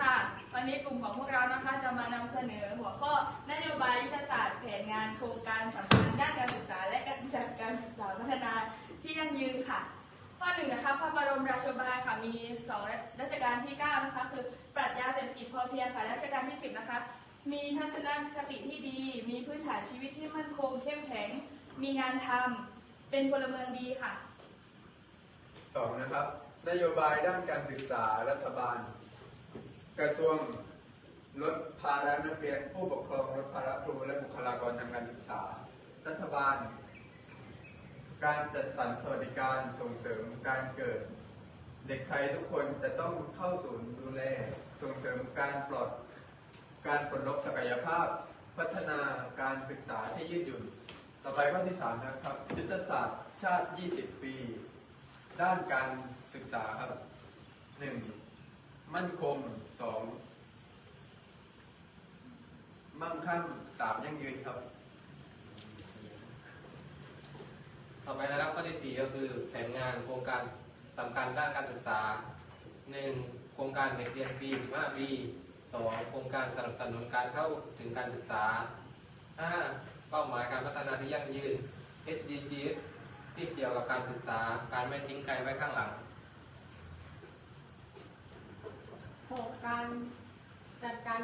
ค่ะ วันนี้กลุ่มของพวกเรานะคะจะมานำเสนอหัวข้อนโยบายยุทธศาสตร์แผนงานโครงการสำคัญด้านการศึกษา และการจัดการศึกษาพัฒนาที่ยั่งยืนค่ะ ข้อหนึ่งนะคะพระบรมราชบายค่ะมีสองรัชกาลที่9นะคะคือปรัชญาเศรษฐกิจพอเพียงค่ะรัชกาลที่ 10 นะคะ มีทัศนคติที่ดี มีพื้นฐานชีวิตที่มั่นคงเข้มแข็ง มีงานทำเป็นพลเมืองดีค่ะสองนะครับนโยบายด้านการศึกษารัฐบาล กระทรวงลดภาระนักเรียนผู้ปกครองลดภาระครูและบุคลากรทางการศึกษา รัฐบาล การจัดสรรสวัสดิการส่งเสริมการเกิด เด็กไทยทุกคนจะต้องเข้าศูนย์ดูแลส่งเสริมการปลดการปลดล็อกศักยภาพ พัฒนาการศึกษาที่ยืดหยุ่น ต่อไปข้อที่สามนะครับ ยุทธศาสตร์ชาติ 20 ปี ด้านการศึกษาครับ 1. มั่นคง 2. มั่งคั่งสามยั่งยืนครับ ต่อไปนะครับข้อที่4ก็คือแผนงานโครงการสำคัญด้านการศึกษา 1. โครงการเด็กเรียนฟรี15 ปี 2. โครงการสนับสนุนการเข้าถึงการศึกษา 5. เป้าหมายการพัฒนาที่ยั่งยืน SDGs ที่เกี่ยวกับการศึกษาการไม่ทิ้งใครไว้ข้างหลังหกการจัดการ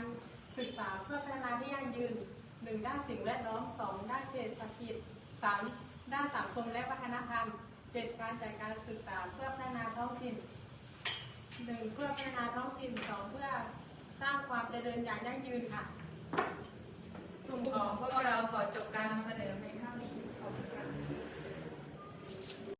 ศึกษาเพื่อพัฒนาที่ยั่งยืนหนึ่งด้านสิ่งแวดล้อมสองด้านเศรษฐกิจสามด้านสังคมและวัฒนธรรมเจ็ดการจัดการศึกษาเพื่อพัฒนาท้องถิ่นหนึ่งเพื่อพัฒนาท้องถิ่นสองเพื่อสร้างความเจริญอย่างยั่งยืนค่ะ กลุ่มของพวกเราขอจบการนำเสนอ